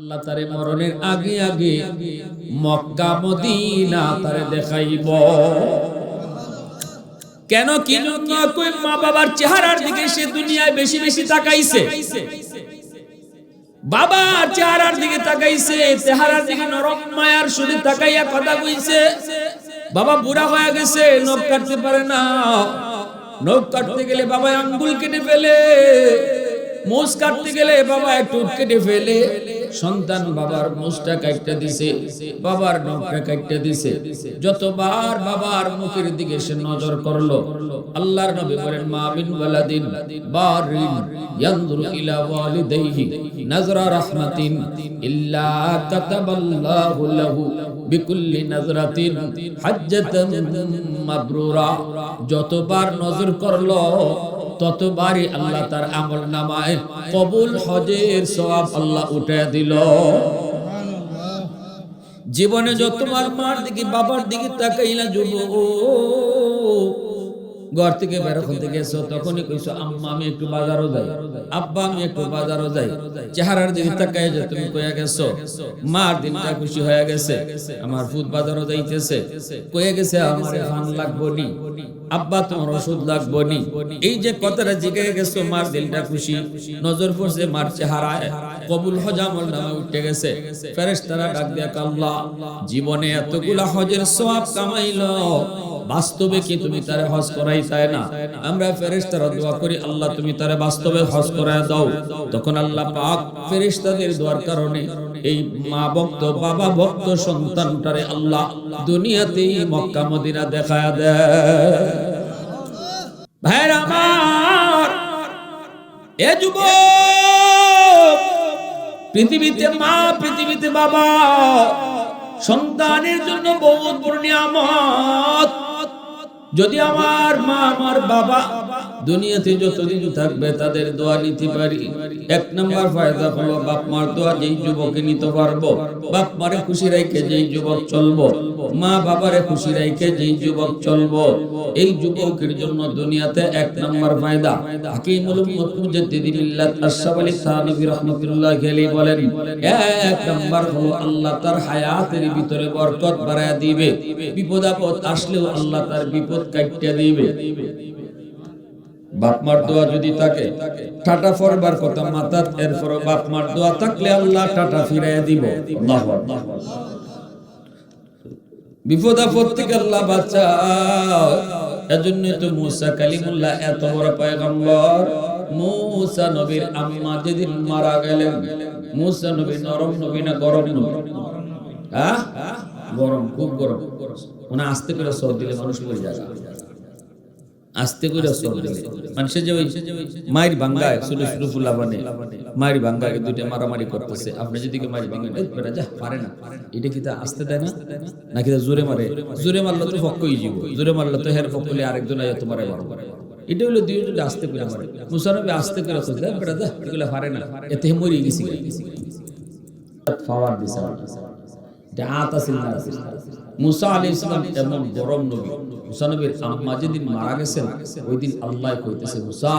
আল্লাহ তারে মরণের আগে আগে মক্কা, মদিনা তারে দেখাইব। কেন কি জন্য কই মা বাবার চেহারার দিকে সে দুনিয়ায় বেশি বেশি তাকাইছে? বাবার চেহারার দিকে তাকাইছে, চেহারার দিকে নরম মায়ার শুধু তাকাইয়া কথা কইছে। বাবা বুড়া হয়ে গেছে, নখ কাটতে পারে না। নখ কাটতে গেলে বাবা আঙ্গুল কেটে ফেলে। মোষ কাটতে গেলে বাবা একটু কেটে ফেলে। সন্তান বাবার মোষটা কাটতে দিছে, বাবার নখটা কাটতে দিছে। যতবার বাবার মুখের দিকে সে নজর করল, আল্লাহর নবী বলেন, মা মিন ওয়ালাদিন বারিন ইয়ানজুরু ইলা ওয়ালিদাইহি নাজরা রাহমাতিন ইল্লা কাতাবাল্লাহু লাহু বিকুল্লি নাজরাতিন হাজ্জাতান মাবরুরা। যতবার নজর করল ততবারই আল্লাহ তার আমল নামায় কবুল হজের সব আল্লাহ উঠে দিল। জীবনে যতবার মার দিকে বাবার দিকে তাকাইলা যুব ঘর থেকে বের হতে গেছো, তখনই কইছো, আম্মা, আমি একটু বাজারও যাই। আব্বা, আমি একটু বাজারও যাই। চেহারার দিকে তাকাই যে তুমি কইয়া গেছো, মার দিনটা খুশি হয়ে গেছে, আমার ফুট বাজারও যাইতেছে। কইয়া গেছে, আমার ফান লাগবো নি, আব্বা, তোমার ওষুধ লাগবো নি। এই যে কথাটা জিগে গেছো, মার দিলটা খুশি, নজর পড়ছে মার চেহারায়। কবুল হজ নামে উঠে গেছে। ফেরেশতারা ডাক দিয়া আল্লাহ জীবনে এতগুলা হজের সওয়াব কামাইলো বাস্তবে কি তুমি তারে হজ করাই চায় না? আমরা ফেরেশতারা দোয়া করি, আল্লাহ তুমি তারে বাস্তবে হজ করায় দাও। তখন আল্লাহ পাক ফেরেশতাদের দোয়ার কারণে এই মা ভক্ত, বাবা ভক্ত সন্তানটারে আল্লাহ দুনিয়াতেই মক্কা, মদিনা দেখায় দেয়। ভাইরা আমার, এ যুবক, পৃথিবীতে মা, পৃথিবীতে বাবা, সন্তানের জন্য বহুত বড় নিয়ামত। যদি আমার মা আমার বাবা দুনিয়াতে যতদিন থাকবে তাদের দোয়া নিতে পারি। এক নম্বর ফায়দা হলো বাপ মার দোয়া যেই যুবকে নিতে পারব, বাপ মারে খুশি রাখে যেই যুবক চলবো, মা বাবারে খুশি রাখে যেই যুবক চলবো। এই যুবকের জন্য দুনিয়াতে এক নম্বর ফায়দা। হাকিমুল উম্মত মুজাদ্দিদি মিল্লাত আশরাফ আলী রাহমাতুল্লাহ আলাইহি বলেন, এক নম্বর হলো আল্লাহ তার হায়াতের ভিতরে বরকত বাড়ায় দিবে। বিপদ আপদ আসলেও আল্লাহ তার বিপদ কাটিয়ে দিবে। বাপ মার দোয়া যদি থাকে, টাটা ফরবার কথা মাথার এরপর বাপ মার দোয়া থাকলে আল্লাহ টাটা ফিরাইয়া দিব। আল্লাহু। বিপদ আপদ থেকে আল্লাহ বাঁচাও। এজন্য তো মুসা কালিমুল্লাহ এত বড় পয়গম্বর। মুসা নবীর আম্মা যেদিন মারা গেলেন, মুসা নবী নরম নবী না গরম নবী? হ্যাঁ? গরম, খুব গরম। ওনা আস্তে করে দিলে মানুষ মরে যাবে আস্তে করে মানুষের যে ওই মায়ের বাঙ্গায় ছোট ছোট ফুলা বানে মায়ের বাঙ্গায় দুইটা মারামারি করতেছে। আপনি যদি মায়ের যা পারে না। এটা কি তা আস্তে দেয় না? নাকি তা জোরে মারে? জোরে মারলে তো ফক্কই জীব। জোরে মারলে তো হের ফক্কলে আরেকজন আয় তোমার এটা হলো দুই যদি আস্তে করে মারে। মুসানবী আস্তে করে তো বেটা যা এগুলো পারে না। এতে মরি গেছি পাওয়ার দিছে। এটা মুসা আলাইহিস সালাম এমন গরম নবী। মুসা নবীর আম্মা যেদিন মারা গেছেন ওই দিন আল্লাহ কইতেছে মুসা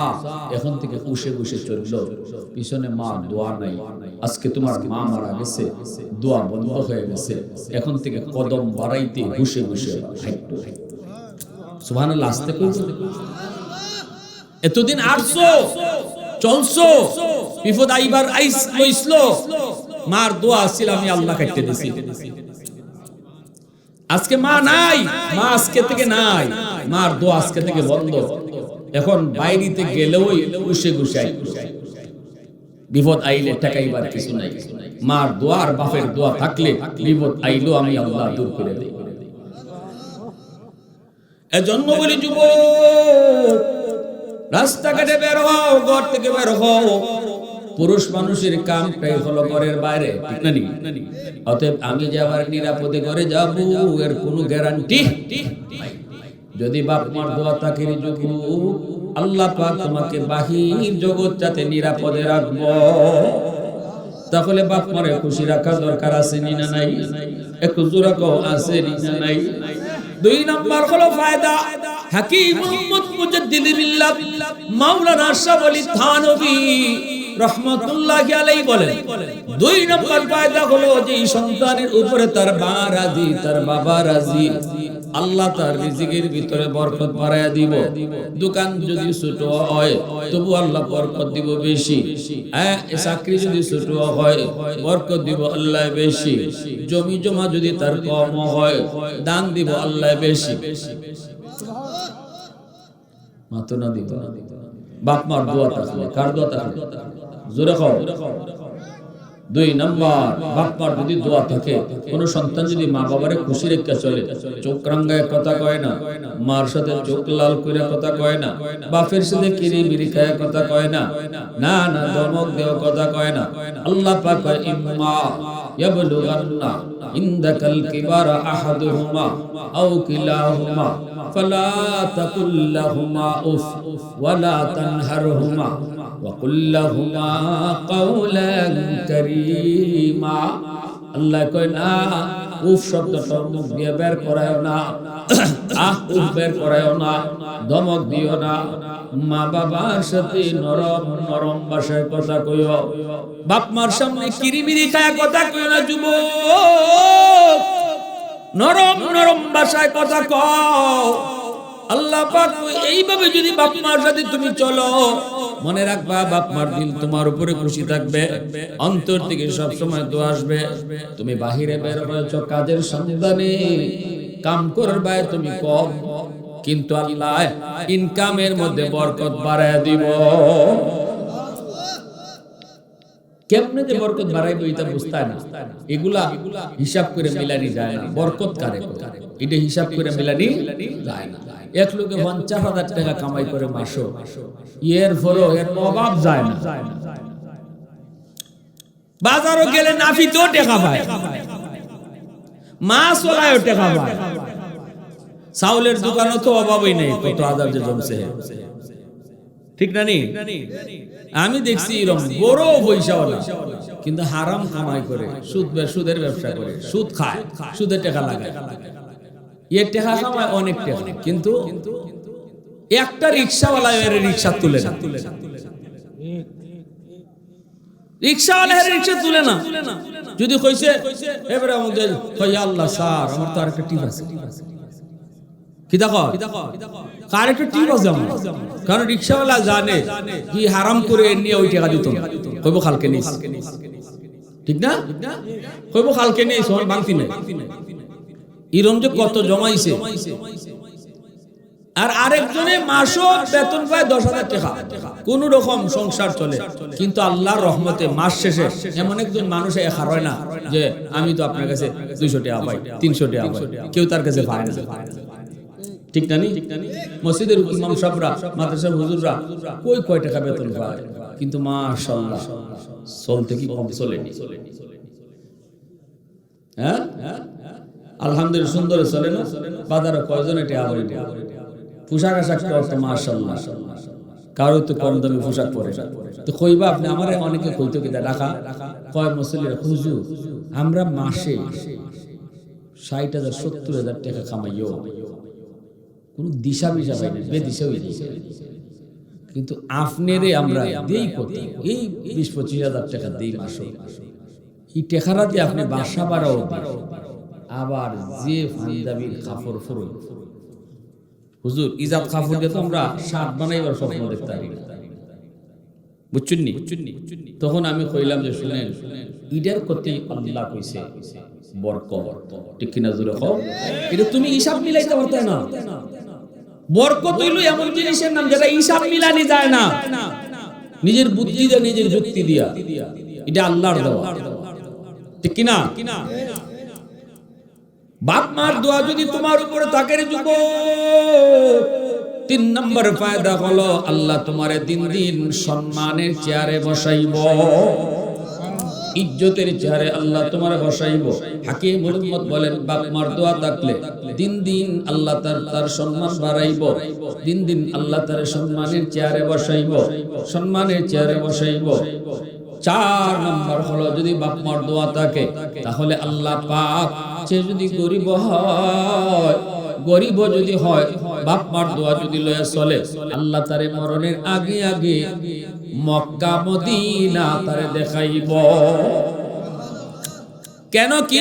এখন থেকে উশে বসে চলল পিছনে মা দোয়া নাই আজকে তোমার মা মারা গেছে দোয়া বন্ধ হয়ে গেছে এখন থেকে কদম বাড়াইতে বসে বসে হাইটু সুবহানাল্লাহ আস্তে কইছে এতদিন আসছো চলছো বিপদ আইবার আইস মার দোয়া ছিল আমি আল্লাহ কাটতে দিছি আজকে মা নাই, মা আজকে থেকে নাই, মার দোয়া আজকে থেকে বন্ধ। এখন বাইরিতে গেলেও উসে গুসাই। বিপদ আইলে ঠেকাইবার কিছু নাই। মার দোয়া আর বাপের দোয়া থাকলে বিপদ আইলো আমি আল্লাহ দূর করে দেই এজন্য বলি যুবক, রাস্তাঘাটে বের হও, ঘর থেকে বের হও। পুরুষ মানুষের কামটাই হলো ঘরের বাইরে, ঠিক না? অতএব আমি যে আবার নিরাপদে ঘরে যাব, এর কোনো গ্যারান্টি যদি বাপ মার দোয়া থাকে আল্লাহ পাক তোমাকে বাহির জগৎ যাতে নিরাপদে রাখব। তাহলে বাপ মারে খুশি রাখা দরকার আছে নি না নাই? একটু জোরা কও, আছে নি না নাই? দুই নাম্বার হলো ফায়দা। হাকিম মুহাম্মদ মুজাদ্দিদ মিল্লাত মাওলানা শাহ আলী থানভী রহমতুল্লাহ আলাইহি বলেন, দুই নম্বর হলো যে সন্তানের উপরে তার মা রাজি, তার বাবা রাজি, আল্লাহ তার রিজিকের ভিতরে বরকত দিব। দোকান যদি ছোট হয়, তবু আল্লাহ বরকত দিব বেশি। হ্যাঁ চাকরি যদি ছোট হয়, বরকত দিব আল্লাহ বেশি। জমি জমা যদি তার কম হয়, দান দিব আল্লাহ বেশি। মাতো না দিব? বাপ মার দোয়া থাকলে, কার দোয়া থাকলে? জোরে কম দুই নাম্বার, বাপ্পার যদি দোয়া থাকে, কোন সন্তান যদি মা বাবারে খুশি রেখে চলে, চোখ রাঙ্গায় কথা কয় না, মার সাথে চোখ লাল করে কথা কয় না, বাপের সাথে কিরি বিড়ি খায় কথা কয় না না না, ধমক দেও কথা কয় না, আল্লাহ পাক কয়, ইম্মা ইয়াবলুগান্না ইনদাকাল কিবারা আহাদুহুমা আও কিলাহুমা, ফালা তাকুল উফ, ওয়ালা তানহারহুমা। وقل لهما قولا كريما আল্লাহ কয় না উফ শব্দটা মুখ দিয়ে বের করায় না আহ উফ বের করায় না ধমক দিও না মা বাবার সাথে নরম নরম ভাষায় কথা কইও বাপ মার সামনে কিরিমিরি খায় কথা কইও না যুবক নরম নরম ভাষায় কথা কও আল্লাহ পাক এইভাবে যদি বাপ মার সাথে তুমি চলো মনে রাখবা, বাপ মার দিল তোমার উপরে খুশি থাকবে। অন্তর থেকে সব সময় দোয়া আসবে। তুমি বাহিরে বের হয়েছ কাজের সন্ধানে। কাম করবে তুমি কম। কিন্তু আল্লাহ ইনকামের মধ্যে বরকত বাড়ায় দিব। কেমনে যে বরকত বাড়াইবো এটা বুঝতে না। এগুলা হিসাব করে মিলানি যায় না। বরকত কারে? এটা হিসাব করে মিলানি যায় না। এক লোকে পঞ্চাশ হাজার টাকা কামাই করে মাসো। এর ফলো এর অভাব যায় না। বাজারও গেলে নাফিতেও টাকা পায়। মাছ ওলায়ও টাকা পায়। চাউলের দোকানও তো অভাবই নেই, কত হাজার যে জমছে। ঠিক না নি? আমি দেখছি এরকম বড় পয়সাওয়ালা, কিন্তু হারাম কামাই করে, সুদ সুদের ব্যবসা করে, সুদ খায় সুদের টাকা লাগায় টাকা কামায় অনেক টাকা কিন্তু একটা রিক্সাওয়ালা রিক্সা তুলে না। তুলে না। যদি কারণ রিক্সাওয়ালা জানে কি হারাম করে নিয়ে ওই টাকা দিত। কইব খালকে নিস। ঠিক না? কইব খালকে নিস বাংতি নাই। ইরম যে কত জমাইছে। আর আরেকজনে মাসও বেতন পায় দশ হাজার টাকা। কোন রকম সংসার চলে। কিন্তু আল্লাহর রহমতে মাস শেষে এমন একজন মানুষ এক হয় না যে আমি তো আপনার কাছে দুইশো টাকা পাই, তিনশো টাকা পাই। কেউ তার কাছে পায় না। ঠিক না মসজিদের ইমাম সাহেবরা, মাদ্রাসার হুজুররা কই কয় টাকা বেতন পায়? কিন্তু মাশাআল্লাহ, চলতে কি কম চলেনি হ্যাঁ? আলহামদুলিল্লাহ, সুন্দর চলে না? বাজারে কয়জন এটা আবার? পোশাক আশাক তো মাশাআল্লাহ। কারও তো কম দামি পোশাক পরে। তো কইবা আপনি আমার অনেকে কইতো কি রাখা। কয়, মুসল্লিরা, হুজুর, আমরা মাসে ষাট হাজার, সত্তর হাজার টাকা কামাইও। কোন দিশা বিশা পাই না, বেদিশা হয়ে কিন্তু আপনারে আমরা দেই কত? এই বিশ পঁচিশ হাজার টাকা দেই মাসে। এই টেকারা দিয়ে আপনি বাসা বাড়াও। আবার যে ফান্দাবির কাপড় ফুরুন হুজুর ইজাত কাপড় দিয়ে তো আমরা শার্ট বানাইবার স্বপ্ন দেখতে পারি না। বুঝছেন নি তখন আমি কইলাম যে শুনেন ইডার কতি আল্লাহ কইছে বরকত। ঠিক কিনা জুড়ে কও? এটা তুমি হিসাব মিলাইতে পারতে না। বরকত হইল এমন জিনিসের নাম যেটা হিসাব মিলানি যায় না। নিজের বুদ্ধি দিয়ে নিজের যুক্তি দিয়া। এটা আল্লাহর দেওয়া। ঠিক কিনা? বাপ মার দোয়া যদি তোমার উপরে থাকে রে যুবক, তিন নম্বর ফায়দা হলো আল্লাহ তোমারে দিন দিন সম্মানের চেয়ারে বসাইব। ইজ্জতের চেহারে আল্লাহ তোমার বসাইব। হাকিম মুহাম্মদ বলেন, বাপ মার দোয়া থাকলে দিন দিন আল্লাহ তার তার সম্মান বাড়াইব। দিন দিন আল্লাহ তার সম্মানের চেয়ারে বসাইব। সম্মানের চেয়ারে বসাইব। চার নম্বর হলো যদি বাপ মার দোয়া থাকে, তাহলে আল্লাহ পাক সে যদি গরিব হয়, গরিব যদি হয়, বাপ মার দোয়া যদি লয়ে চলে, আল্লাহ তারে মরণের আগে আগে মক্কা মদিনা তারে দেখাইব। কেন কি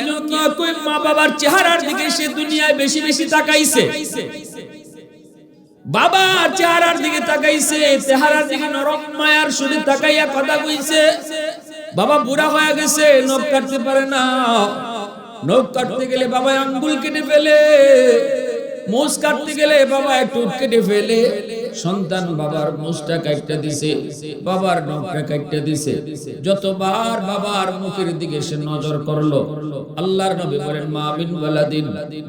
কই মা বাবার চেহারার দিকে সে দুনিয়ায় বেশি বেশি তাকাইছে। বাবা চেহারার দিকে তাকাইছে, চেহারার দিকে নরম মায়ার শুধু তাকাইয়া কথা কইছে। বাবা বুড়া হয়ে গেছে, নখ কাটতে পারে না। নখ কাটতে গেলে বাবা আঙ্গুল কেটে ফেলে। মোষ কাটতে গেলে বাবা একটু কেটে ফেলে। সন্তান বাবার মোষটা কাটতে দিছে, বাবার নখটা কাটতে দিছে। যতবার বাবার মুখের দিকে সে নজর করল, আল্লাহর নবী বলেন, মা মিন ওয়ালাদিন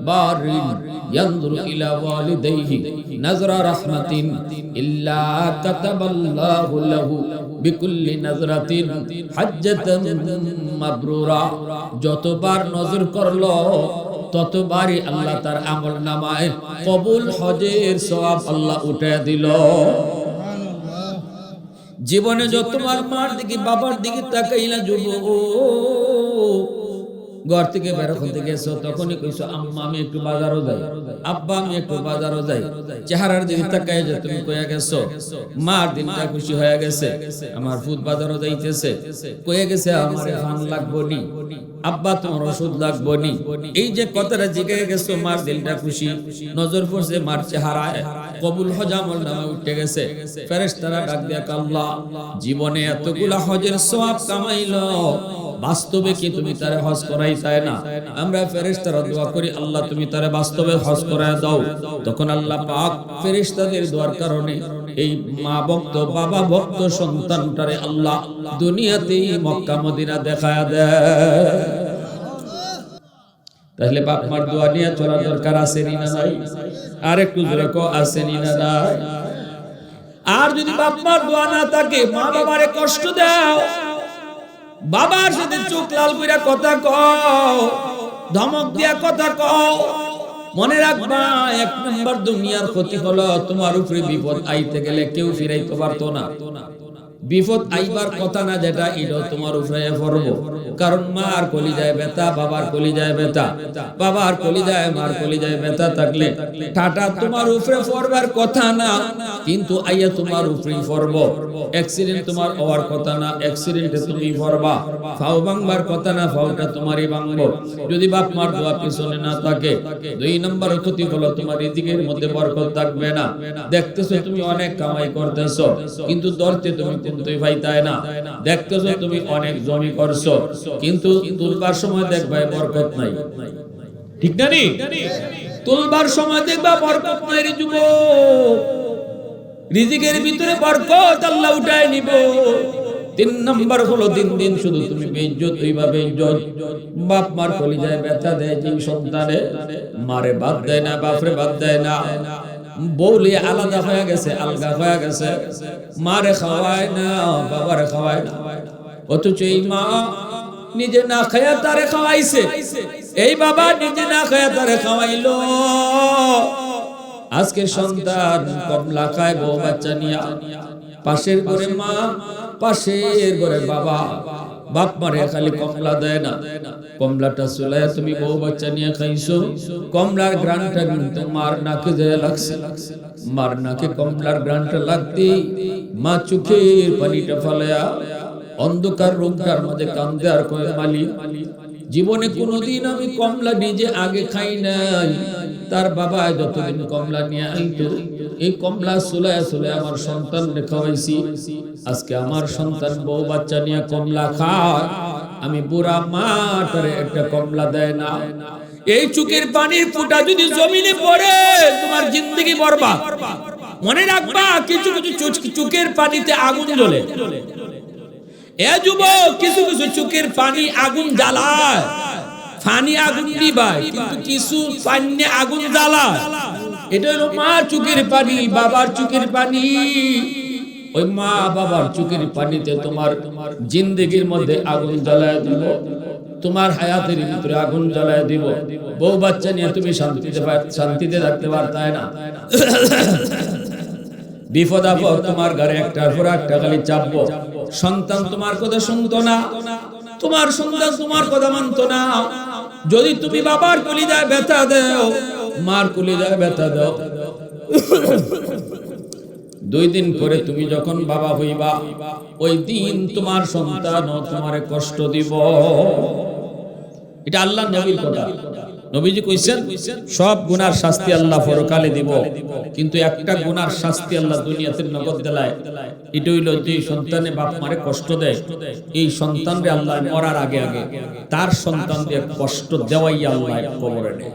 বারিন ইয়ানজুরু ইলা ওয়ালিদাইহি নাজরা রাহমাতিন ইল্লা কাতাবাল্লাহু লাহু বিকুল্লি নাজরাতিন হাজ্জাতান মাবরুরা। যতবার নজর করল ততবারই আল্লাহ তার আমল নামায় কবুল হজের সব আল্লাহ উঠে দিল। জীবনে যত যতবার মার দিকে বাবার দিকে তাকাইলা যুব ঘর থেকে বের হতে গেছো, তখনই কইছো, আম্মা, আমি একটু বাজারও যাই। আব্বা, আমি একটু বাজারও যাই। চেহারার দিকে তাকাই যে তুমি কইয়া গেছো, মার দিনটা খুশি হয়ে গেছে, আমার ফুট বাজারও যাইতেছে। কইয়া গেছে, আমার ফান লাগবো নি, আব্বা, তোমার ওষুধ লাগবো নি। এই যে কথাটা জিগে গেছো, মার দিলটা খুশি। নজর পড়ছে মার চেহারায়। কবুল হজ নামে উঠে গেছে। ফেরেশতারা ডাক দিয়া, আল্লাহ, জীবনে এতগুলা হজের সওয়াব কামাইলো। বাস্তবে কি তুমি তারে হজ করাই চায় না? আমরা ফেরেশতারা দোয়া করি, আল্লাহ তুমি তারে বাস্তবে হজ করায় দাও। তখন আল্লাহ পাক ফেরেশতাদের দোয়ার কারণে এই মা ভক্ত, বাবা ভক্ত সন্তানটারে আল্লাহ দুনিয়াতেই মক্কা, মদিনা দেখায় দেয়। তাহলে বাপ মার দোয়া নিয়ে চলার দরকার আছে নি নাই? আর একটু জোরে কো আছে না নাই? আর যদি বাপ মার দোয়া না থাকে, মা বাবারে কষ্ট দাও। বাবার সাথে চোখ লাল কইরা কথা কও, ধমক দিয়া কথা কও, মনে রাখবা এক নম্বর দুনিয়ার ক্ষতি হলো তোমার উপরে বিপদ আইতে গেলে কেউ ফিরাইতে পারতো না। বিপদ আইবার কথা না যেটা এটা তোমার উপরে পড়ব কারণ মার কলি যায় বেতা বাবার কলি যায় বেতা বাবার কলি যায় মার কলি যায় বেতা থাকলে টাটা তোমার উপরে পড়বার কথা না। কিন্তু আইয়া তোমার উপরে পড়ব অ্যাক্সিডেন্ট তোমার হওয়ার কথা না। অ্যাক্সিডেন্টে তুমি পড়বা ফাও ভাঙবার কথা না ফাওটা তোমারই ভাঙবো। যদি বাপ মার দোয়া পিছনে না থাকে দুই নম্বর ক্ষতি হলো তোমার রিজিকের মধ্যে বরকত থাকবে না। দেখতেছো তুমি অনেক কামাই করতেছো। কিন্তু ধরতে তুমি কিন্তু পাইতায় না। দেখতেছো তুমি অনেক জমি করছ, কিন্তু তুলবার সময় বরকত নাই। ঠিক না নি? তুলবার সময় দেখবা বরকত নাই রে রিজিকের ভিতরে বরকত আল্লাহ উঠায় নিব। তিন হলো দিন দিন শুধু তুমি হইবা, বেইজ্জত। বাপ মার কলিজায় ব্যথা দেয় যে সন্তানে মারে বাদ দেয় না, বাপরে বাদ দেয় না। বৌলি আলাদা হয়ে গেছে, আলগা হয়ে গেছে। মারে খাওয়ায় না, বাবারে খাওয়ায় না। অথচ এই মা নিজে না খায়া তারে খাওয়াইছে। এই বাবা নিজে না খায়া তারে খাওয়াইলো। আজকে সন্তান কমলা খায় বউ বাচ্চা নিয়া। পাশের ঘরে মা, পাশের ঘরে বাবা। বাপ মারে খালি কমলা দেয় না। কমলাটা চুলায় তুমি বউ বাচ্চা নিয়ে খাইছো। কমলার গ্রানটা কিন্তু মার নাকে যায় লাগছে। মার নাকে কমলার গ্রানটা লাগতে মা চোখের পানিটা ফলায়া অন্ধকার রোগটার মধ্যে কান্দে আর কয়ে মালি জীবনে কোনোদিন আমি কমলা নিজে আগে খাই নাই। তার বাবা যতদিন কমলা নিয়ে আইতো, এই কমলা সুলায় সুলায় আমার সন্তান খাওয়াইছি আজকে আমার সন্তান বউ বাচ্চা নিয়ে কমলা খায়। আমি বুড়া মাটারে একটা কমলা দেয় না। এই চুকের পানির ফুটা যদি জমিনে পড়ে, তোমার জিন্দগি বরবাদ। মনে রাখবা, কিছু কিছু চুকের পানিতে আগুন জ্বলে। এ যুবক, কিছু কিছু চোখের পানি আগুন জ্বালায়। পানি আগুন দিবায় কিন্তু কিছু পানি আগুন জ্বালায় এটা হলো মার চোখের পানি, বাবার চোখের পানি। ওই মা বাবার চোখের পানিতে তোমার জিন্দগির মধ্যে আগুন জ্বালায় দিব, তোমার হায়াতের ভিতরে আগুন জ্বালায় দিব। বউ বাচ্চা নিয়ে তুমি শান্তিতে শান্তিতে থাকতে পারতায় না। বিপদ আপদ তোমার ঘরে একটার পর একটা খালি চাপবো। সন্তান তোমার কথা শুনতো না, তোমার সন্তান তোমার কথা মানতো না। যদি তুমি বাবার কলিজায় ব্যথা দাও, মার কলিজায় ব্যথা দাও। দুই দিন পরে তুমি যখন বাবা হইবা, ওই দিন তোমার সন্তান তোমারে কষ্ট দিব। এটা আল্লাহ নবীর কথা। নবীজি কইছেন সব গুনার শাস্তি আল্লাহ পরকালে দিব কিন্তু একটা গুনার শাস্তি আল্লাহ দুনিয়াতে নগদ দেলায় এটা হইল যে সন্তানে বাপ মারে কষ্ট দেয় এই সন্তানরে আল্লাহ মরার আগে আগে তার সন্তানদের কষ্ট দেওয়াই আল্লাহ কবরে নেয়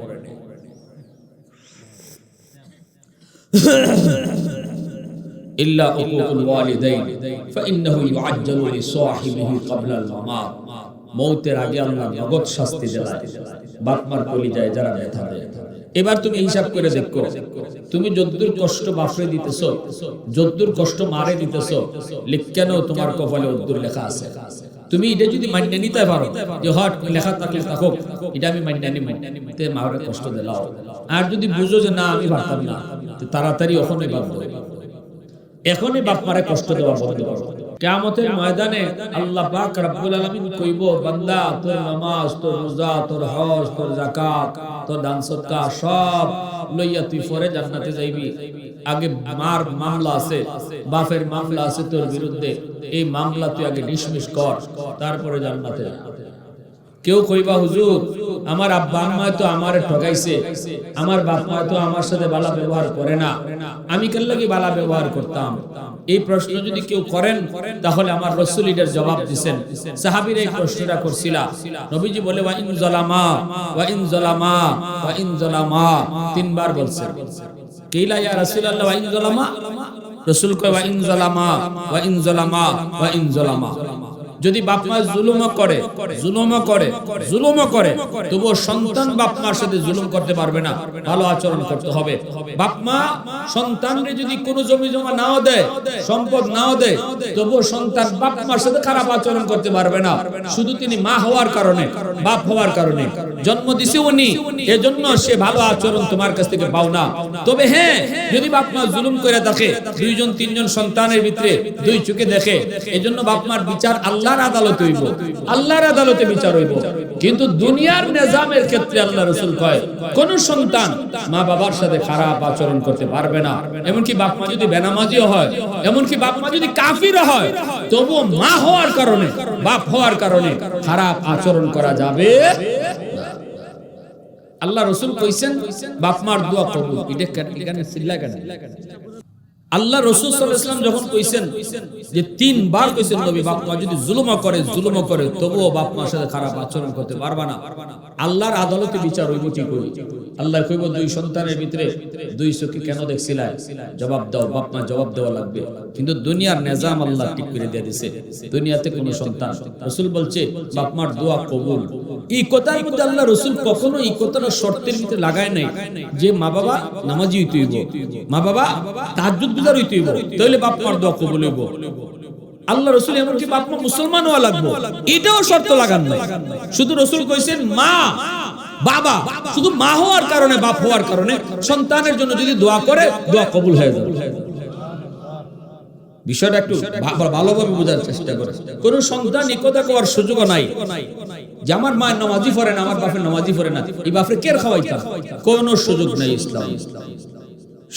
إلا حقوق الوالدين فإنه يعجل لصاحبه قبل الممات মৌতের আগে আল্লাহ নগদ শাস্তি দেয় বাপমার কলি যায় যারা ব্যথা দেয় এবার তুমি হিসাব করে দেখো, তুমি যদ্দুর কষ্ট বাপরে দিতেছ, যদ্দুর কষ্ট মারে দিতেছ লিখকেন তোমার কপালে উদ্দুর লেখা আছে? তুমি এটা যদি মান্য নিতে পারো, যে হট লেখা থাকলে থাকুক, এটা আমি মান্য নি মান্য মারে কষ্ট দিলাও। আর যদি বুঝো যে না, আমি পারতাম না তাড়াতাড়ি ওখানে বাধ্য এখনই বাপ মারে কষ্ট দেওয়া বন্ধ করো। কিয়ামতের ময়দানে আল্লাহ পাক রব্বুল আলামিন কইব, বান্দা, তোর নামাজ, তোর রোজা, তোর হজ, তোর যাকাত, তোর দান সদকা সব লইয়া তুই পরে জান্নাতে যাইবি আগে মার মামলা আছে, বাপের মামলা আছে তোর বিরুদ্ধে এই মামলা তুই আগে ডিসমিস কর, তারপরে জান্নাতে যা। কেউ কইবা, হুজুর, আমার আব্বা, আম্মা তো আমার ঠকাইছে আমার বাপ মা তো আমার সাথে বালা ব্যবহার করে না। আমি কেন লাগি বালা ব্যবহার করতাম? এই প্রশ্ন যদি কেউ করেন, তাহলে আমার রসুল এটার জবাব দিছেন। সাহাবীর এই প্রশ্নটা করছিলা। নবীজি বলে, ওয়া ইন জালামা, ওয়া ইন জালামা, ওয়া ইন জালামা। তিনবার বলছেন কেইলা, ইয়া রাসূলুল্লাহ, ওয়া ইন জালামা? রাসূল কয়, ওয়া ইন জালামা, ওয়া ইন জালামা, ওয়া ইন জালামা। যদি বাপ মা জুলুম করে জুলুম করে জুলুম করে, তবুও সন্তান বাপ মার সাথে জুলুম করতে পারবে না। ভালো আচরণ করতে হবে। বাপ মা সন্তানরে যদি কোনো জমি জমা নাও দেয়, সম্পদ নাও দেয়, তবুও সন্তান বাপ মার সাথে খারাপ আচরণ করতে পারবে না। শুধু তিনি মা হওয়ার কারণে, বাপ হওয়ার কারণে। জন্ম দিছে উনি, এজন্য সে ভালো আচরণ তোমার কাছ থেকে পাও না। তবে হ্যাঁ যদি বাপ মা জুলুম করে দেখে, দুইজন, তিনজন সন্তানের ভিতরে দুই চোখে দেখে, এজন্য বাপ মার বিচার আল্লাহর আদালতে হইব? আল্লাহর আদালতে বিচার হইব। কিন্তু দুনিয়ার নিজামের ক্ষেত্রে আল্লাহ রসুল কয়, কোন সন্তান মা বাবার সাথে খারাপ আচরণ করতে পারবে না। এমনকি বাপ মা যদি বেনামাজিও হয়, এমনকি বাপ মা যদি কাফির হয়, তবুও মা হওয়ার কারণে, বাপ হওয়ার কারণে খারাপ আচরণ করা যাবে আল্লাহ রসুল কইছেন, বাপ মার দোয়া কবুল। এটা কেন এখানে চিল্লা কেন? আল্লাহ রসুল সাল্লাল্লাহু যখন কইছেন যে তিনবার কইছেন নবী, বাপ মা যদি জুলুম করে জুলুম করে, তবুও বাপ মার সাথে খারাপ আচরণ করতে পারবা না। আল্লাহর আদালতে বিচার হইব ঠিক হই আল্লাহ কইব, দুই সন্তানের ভিতরে দুই চোখে কেন দেখছিলা জবাব দাও, বাপ মা জবাব দেওয়া লাগবে। কিন্তু দুনিয়ার নিজাম আল্লাহ ঠিক করে দিয়ে দিছে। দুনিয়াতে কোনো সন্তান। রসুল বলছে, বাপ মার দোয়া কবুল। এই কথার মধ্যে আল্লাহ রসুল কখনো এই কথাটা শর্তের ভিতরে লাগায় নাই যে মা বাবা নামাজি হইতে হইব। মা বাবা তাহাজ্জুদ গুজার হইতে হইব। তাহলে বাপ মার কবুল হইব। আল্লাহ রসুল এমনকি বাপ মা মুসলমান হওয়া লাগবো। এটাও শর্ত লাগান নাই। শুধু রসুল কইছেন, মা, বাবা, শুধু মা হওয়ার কারণে, বাপ হওয়ার কারণে সন্তানের জন্য যদি দোয়া করে, দোয়া কবুল হয়ে যাবে। বিষয়টা একটু ভালোভাবে বোঝার চেষ্টা করে। কোন সন্তান একথা করার সুযোগ নাই যে আমার মা নামাজি পড়ে না আমার বাপের নামাজি পড়ে না এই বাপরে কে খাওয়াইতাম? কোন সুযোগ নাই ইসলাম।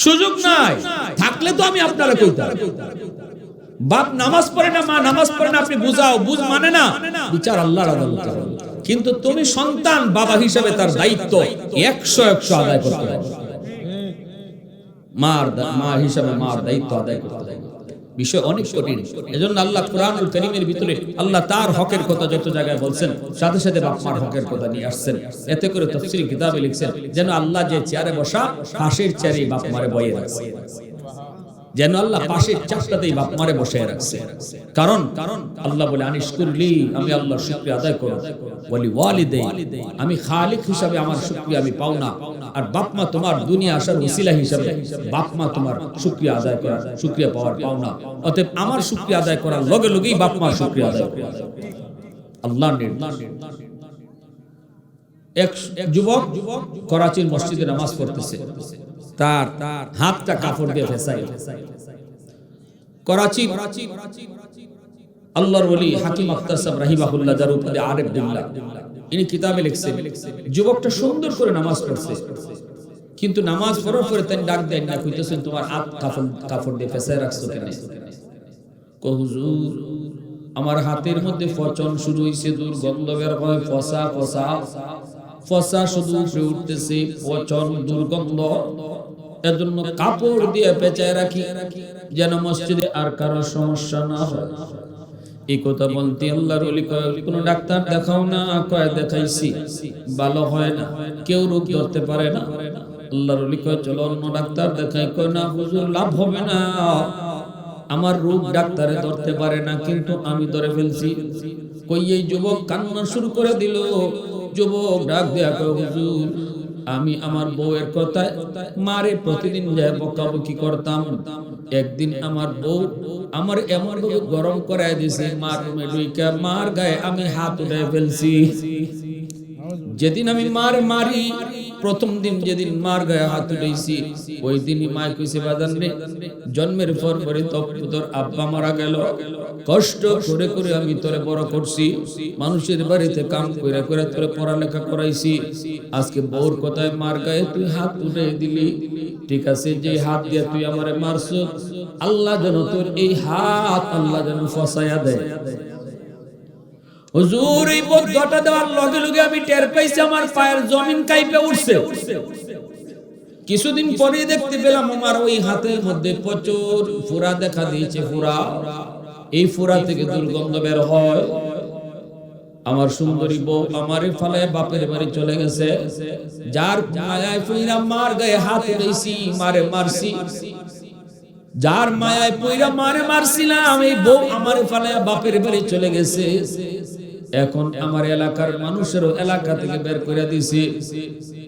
সুযোগ নাই। থাকলে তো আমি আপনারা কইতাম। বাপ নামাজ পড়ে না মা নামাজ পড়ে না আপনি বুঝাও। বুঝ মানে না বিচার আল্লাহর আদালতে। কিন্তু তুমি সন্তান বাবা হিসাবে তার দায়িত্ব একশো একশো আদায় করতে হবে। মার মা হিসাবে মার দায়িত্ব আদায় করতে হবে। বিষয় অনেক কঠিন। এজন্য আল্লাহ কোরআনুল করিমের ভিতরে আল্লাহ তার হকের কথা যত জায়গায় বলছেন, সাথে সাথে বাপমার হকের কথা নিয়ে আসছেন। এতে করে তফসিল কিতাবে লিখছেন, যেন আল্লাহ যে চেয়ারে বসা, হাসির চেয়ারে বাপমারে বয়ে রাখছে যেন আল্লাহ পাশে চারটাতেই বাপ মারে বসে রাখছে। কারণ কারণ আল্লাহ বলে আনিস করলি, আমি আল্লাহর শুকরিয়া আদায় করব। বলি ওয়ালিদে আমি খালিক হিসাবে আমার শুকরিয়া আমি পাও না। আর বাপ মা তোমার দুনিয়া আসার উসিলা হিসাবে বাপ মা তোমার শুকরিয়া আদায় করা, শুকরিয়া পাওয়ার পাও না। অতএব আমার শুকরিয়া আদায় করার লগে লগেই বাপ মার শুকরিয়া আদায় করো। আল্লাহর নির্দেশ। এক যুবক করাচির মসজিদে নামাজ পড়তেছে। তার হাতটা কাপড় দিয়ে ফেসাই। করাচি, আল্লাহর ওলি হাকিম আখতার সাহেব রাহিমাহুল্লাহ যার উপরে আরেফ বিল্লাহ ইনি কিতাবে লিখছেন, যুবকটা সুন্দর করে নামাজ পড়ছে। কিন্তু নামাজ পড়ার পরে তাই ডাক দেন না, কইতেছেন তোমার হাত কাফন, কাপড় দিয়ে ফেসায় রাখছো কেন? কো হুজুর, আমার হাতের মধ্যে ফচন শুরু হইছে, দুর্গন্ধ বের হয়, ফসা ফসা। ফসা শুধু উপরে উঠতেছে পচন দুর্গন্ধ। এজন্য কাপড় দিয়ে পেঁচায় রাখি, যেন মসজিদে আর কারও সমস্যা না হয়। এই কথা বলতে কোন ডাক্তার দেখাও না, কয়, দেখাইছি। ভালো হয় না, কেউ রোগ পারে না। কয়, চলো অন্য ডাক্তার দেখাই। কয়, না, হুজুর, লাভ হবে না। আমার রোগ ডাক্তারে ধরতে পারে না, কিন্তু আমি ধরে ফেলছি। কই, এই যুবক কান্না শুরু করে দিল। যুবক ডাক হুজুর, আমি আমার বউয়ের কথায় মারে প্রতিদিন যায় বকাবকি করতাম। একদিন আমার বউ আমার এমন ভাবে গরম করায় দিছে, মার রুমে ঢুইকা মার গায়ে আমি হাত উঠে ফেলছি। যেদিন আমি মার মারি প্রথম দিন যেদিন মার গায়ে হাত উঠেছি, ওই দিনই মায় কইছে বাজান রে, জন্মের পর পরে তোর আব্বা মারা গেল। কষ্ট করে করে আমি তোরে বড় করছি, মানুষের বাড়িতে কাম করে করে তোরে পড়ালেখা করাইছি। আজকে বউর কথায় মার গায়ে তুই হাত উঠে দিলি। ঠিক আছে, যে হাত দিয়ে তুই আমারে মারছ, আল্লাহ যেন তোর এই হাত আল্লাহ যেন ফসাইয়া দেয়। হুজুর, এই বদ্ধটা দেওয়ার লগে লগে আমি টের পাইছি আমার পায়ের জমিন কাইপে উঠছে কিছুদিন পরে দেখতে পেলাম আমার ওই হাতের মধ্যে প্রচুর ফুরা দেখা দিয়েছে, ফুরা। এই ফুরা থেকে দুর্গন্ধ বের হয়। আমার সুন্দরী বউ আমারে ফালায় বাপের বাড়ি চলে গেছে। যার মায়ায় পইরা মার গায়ে হাত উঠেছি মারে মারছি। যার মায়ায় পইরা মারে মারছিলাম, এই বউ আমারে ফালায় বাপের বাড়ি চলে গেছে। এখন আমার এলাকার মানুষেরও এলাকা থেকে বের করে দিছি।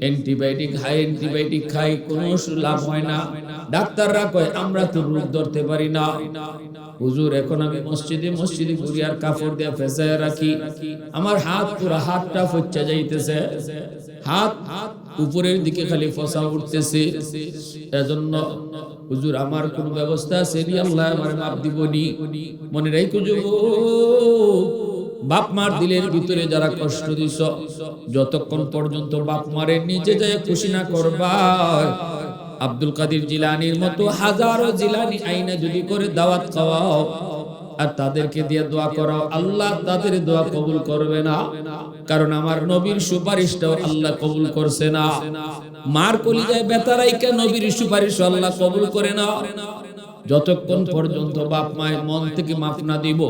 অ্যান্টিবায়োটিক হাই অ্যান্টিবায়োটিক খাই, কোনো লাভ হয় না। ডাক্তাররা কয়, আমরা তো রোগ ধরতে পারি না। হুজুর, এখন আমি মসজিদে মসজিদে ঘুরি আর কাপড় দিয়ে ফেসায় রাখি। আমার হাত পুরো হাতটা ফচ্চা যাইতেছে। হাত উপরের দিকে খালি ফসা উঠতেছে। এজন্য হুজুর, আমার কোন ব্যবস্থা আছে? আল্লাহ আমার মাপ দিবনি। মনে রাখো যুবক। বাপ মার দিলের ভিতরে যারা কষ্ট দিছ, যতক্ষণ পর্যন্ত বাপ মারের নিচে যায় খুশি না করবা আব্দুল কাদের জিলানির মতো হাজারো জিলানি আইনা যদি করে দাওয়াত খাওয়াও, আর তাদেরকে দিয়ে দোয়া করাও, আল্লাহ তাদের দোয়া কবুল করবে না। কারণ আমার নবীর সুপারিশটাও আল্লাহ কবুল করছে না। মার কলিজায় বেতারাইকা নবীর সুপারিশ আল্লাহ কবুল করে না। যতক্ষণ পর্যন্ত বাপ মায়ের মন থেকে মাফ না দিব,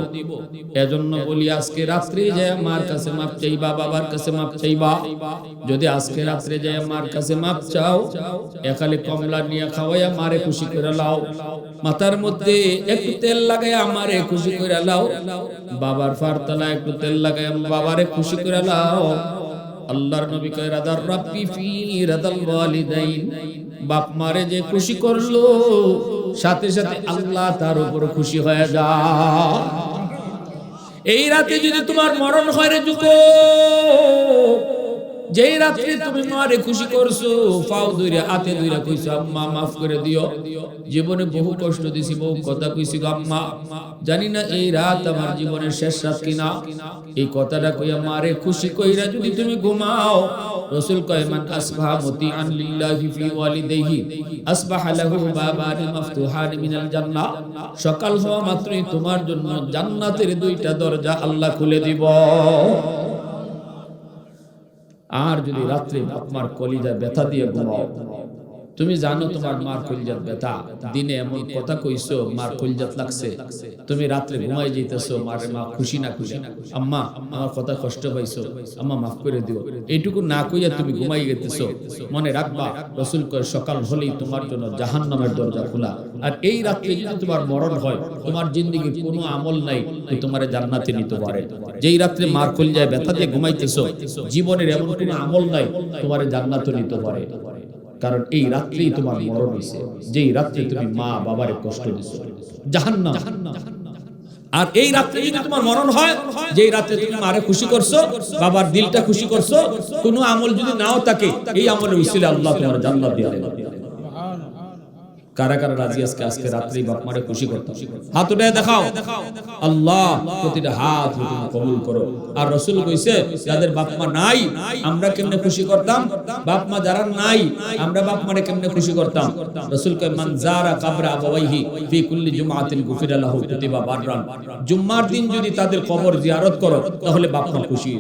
এজন্য বলি আজকে রাত্রে যায় মার কাছে মাপ চাইবা, বাবার কাছে মাপ চাইবা। যদি আজকে রাত্রে যায় মার কাছে মাপ চাও, একালে কমলা নিয়ে খাওয়াইয়া মারে খুশি করে লাও। মাথার মধ্যে একটু তেল লাগাই আমারে খুশি করে লাও। বাবার ফারতলা একটু তেল লাগাই বাবারে খুশি করে লাও। আল্লাহর নবী কয়, রাদার রাব্বি ফি রাদাল ওয়ালিদাইন। বাপ মারে যে খুশি করল সাথে সাথে আল্লাহ তার উপর খুশি হয়ে যা। এই রাতে যদি তোমার মরণ হয় রে যুগ যেই রাত্রে তুমি মারে খুশি করছ ফাও দুইরা হাতে দুইরা কইছো, আম্মা, মাফ করে দিও। জীবনে বহু কষ্ট দিছি, বহু কথা কইছি গো আম্মা। জানি না এই রাত আমার জীবনের শেষ রাত কিনা। এই কথাটা কইয়া মারে খুশি কইরা যদি তুমি ঘুমাও, রাসূল কয়, মান আসবাহা মুতিআন লিল্লাহি ফি ওয়ালিদাইহি, আসবাহা লাহু বাবান মাফতুহান মিনাল জান্নাহ। সকাল হওয়া মাত্রই তোমার জন্য জান্নাতের দুইটা দরজা আল্লাহ খুলে দিব। আর যদি রাত্রে আপনার কলিজা ব্যথা দিয়ে ঘুমাও। তুমি জানো তোমার মার কলিজার ব্যথা। দিনে এমন কথা কইছো, মার কলিজাত লাগছে। তুমি রাত্রে ঘুমাই যাইতেছো, মারে মা, খুশি না খুশি? আম্মা, আমার কথা কষ্ট পাইছো। আম্মা, মাফ করে দিও। এইটুকু না কইয়া তুমি ঘুমাই গেতেছো। মনে রাখবা, রসুল কয়, সকাল হলেই তোমার জন্য জাহান্নামের দরজা খোলা। আর এই রাত্রে যদি তোমার মরণ হয়, তোমার জিন্দিগির কোনো আমল নাই তো তোমার জান্নাতে নিতে পারে। যেই রাত্রে মার কলিজায় ব্যথা দিয়ে ঘুমাইতেছো, জীবনের এমন কোনো আমল নাই তোমার জান্নাতে নিতে পারে। কারণ এই রাত্রেই তোমার মরণ হয়েছে যেই রাত্রে তুমি মা বাবারে কষ্ট দিছো। জাহান্নাম। আর এই রাত্রে যদি তোমার মরণ হয়, যেই রাত্রে তুমি মারে খুশি করছ, বাবার দিলটা খুশি করছ, কোনো আমল যদি নাও থাকে, এই আমলের উসিলে আল্লাহ তোমার জান্নাত দিয়ে দেবে। কারা কারা রাজি আজকে? আজকে রাত্রি বাপ মারে খুশি হাত উঠে দেখাও। আল্লাহ, প্রতিটা হাত কবুল করো। আর রসুল কইছে, যাদের বাপ মা নাই, আমরা কেমনে খুশি করতাম? বাপ মা যারা নাই, আমরা বাপ মারে কেমনে খুশি করতাম? রসুল কাবরা ফি কুল্লি জুম্মার দিন যদি তাদের কবর জিয়ারত করো, তাহলে বাপ মা খুশি।